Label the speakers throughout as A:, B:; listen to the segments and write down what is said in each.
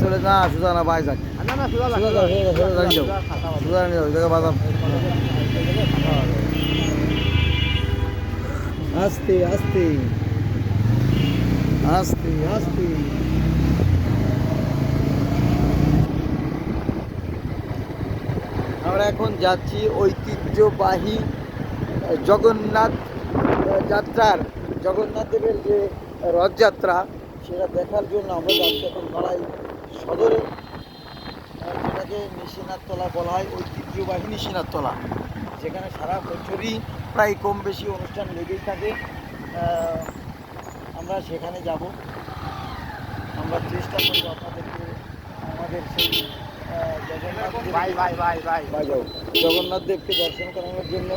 A: চলে না সুজা না বাইজাক সুজা সুজা সুজা জানি যাও। সুজা জানি যাও জায়গা বাদাম আস্তে আস্তে। আস্তে আস্তে। আমরা এখন যাচ্ছি ঐতিহ্যবাহী জগন্নাথ যাত্রার জগন্নাথ দেবের যে রথযাত্রা, সেটা দেখার জন্য আমরা যাচ্ছি এখন নড়াই সদরে। যেটাকে নিশিনাথতলা বলা হয়, ঐতিহ্যবাহী নিশিনাথতলা যেখানে সারা বছরই প্রায় কম বেশি অনুষ্ঠান লেগেই থাকে। আমরা সেখানে যাব। আমরা চেষ্টা করব আপনাদেরকে, আমাদের সেই জগন্নাথ দেবকে দর্শন করানোর জন্য।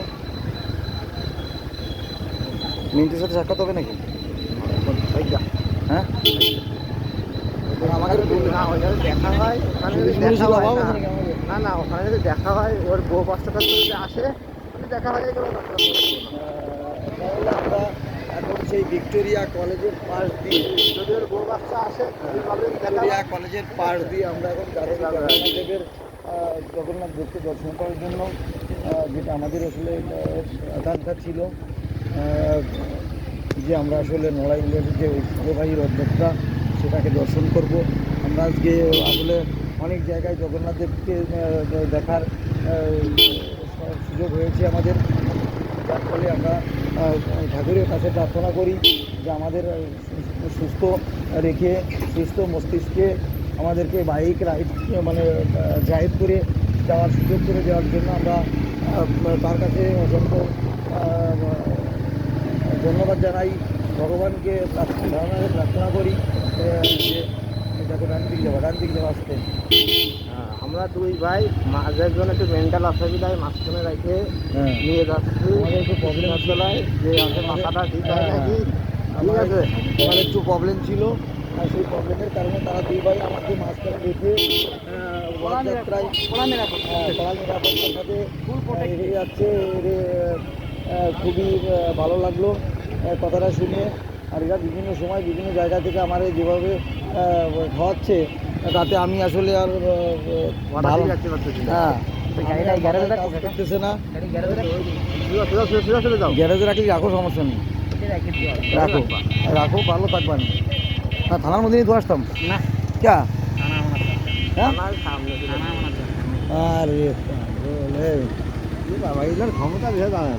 A: মিন্টুর সাথে সাক্ষাৎ হবে নাকি? হ্যাঁ? আর
B: না ওখানে দেখা হয় ওখানে দেখা হয় না,
A: আমাদের?
B: ওখানে যদি দেখা হয় ওর বউ বাচ্চাটা যদি আসে দেখা হয়
A: তাহলে আমরা এখন সেই ভিক্টোরিয়া কলেজের পাশ দিয়ে
B: যদি ওর বউ বাচ্চা আসে
A: ভিক্টোরিয়া কলেজের পাশ দিয়ে আমরা এখন যাচ্ছি জগন্নাথ দেবকে দর্শন করার জন্য যেটা আমাদের আসলে আকাঙ্ক্ষা ছিল যে আমরা আসলে নড়াইলের যে ঐতিহ্যবাহী রথযাত্রা, সেটাকে দর্শন করব। আমরা আজকে আসলে অনেক জায়গায় জগন্নাথ দেবকে দেখার সুযোগ হয়েছে আমাদের। যার ফলে আমরা ঠাকুরের কাছে প্রার্থনা করি যে আমাদের সুস্থ রেখে, সুস্থ মস্তিষ্কে আমাদেরকে বাইক রাইড মানে ড্রাইভ করে যাওয়ার সুযোগ করে দেওয়ার জন্য আমরা তার কাছে অসংখ্য ধন্যবাদ জানাই। ভগবানকে প্রার্থনা প্রার্থনা করি যে দেখো ডান দিকে যাব ডান দিকে যাব আসতে
B: আমরা দুই ভাই মাঝের জন্য একটু মেন্টাল অসুবিধায় মাঝখানে রেখে
A: হ্যাঁ।
B: নিয়ে যাচ্ছি।
A: আমাদের একটু প্রবলেম
B: চলায় যে মাথাটা ঠিক হয়
A: হ্যাঁ,
B: নাকি? ঠিক আছে?
A: আমার একটু প্রবলেম ছিল। সেই প্রবলেমের কারণে তারা দুই ভাই আমাকে মাঝখানে রেখে আহ, রথযাত্রায় হ্যাঁ, কড়া নিরাপত্তার সাথে এগিয়ে যাচ্ছে এর, খুবই ভালো লাগল কথাটা শুনে আর এরা বিভিন্ন সময় বিভিন্ন জায়গা থেকে আমার যেভাবে খাওয়াচ্ছে তাতে আমি আসলে আর ভালো হ্যাঁ করতেছে না গ্যারেজে রাখলে রাখো সমস্যা নেই রাখো রাখো ভালো থাকবেন না থানার মধ্যে তো আসতাম?
B: না।
A: ক্যা হ্যাঁ। আরে
B: বাবা এগুলোর ক্ষমতা বিষয় দাঁড়ায়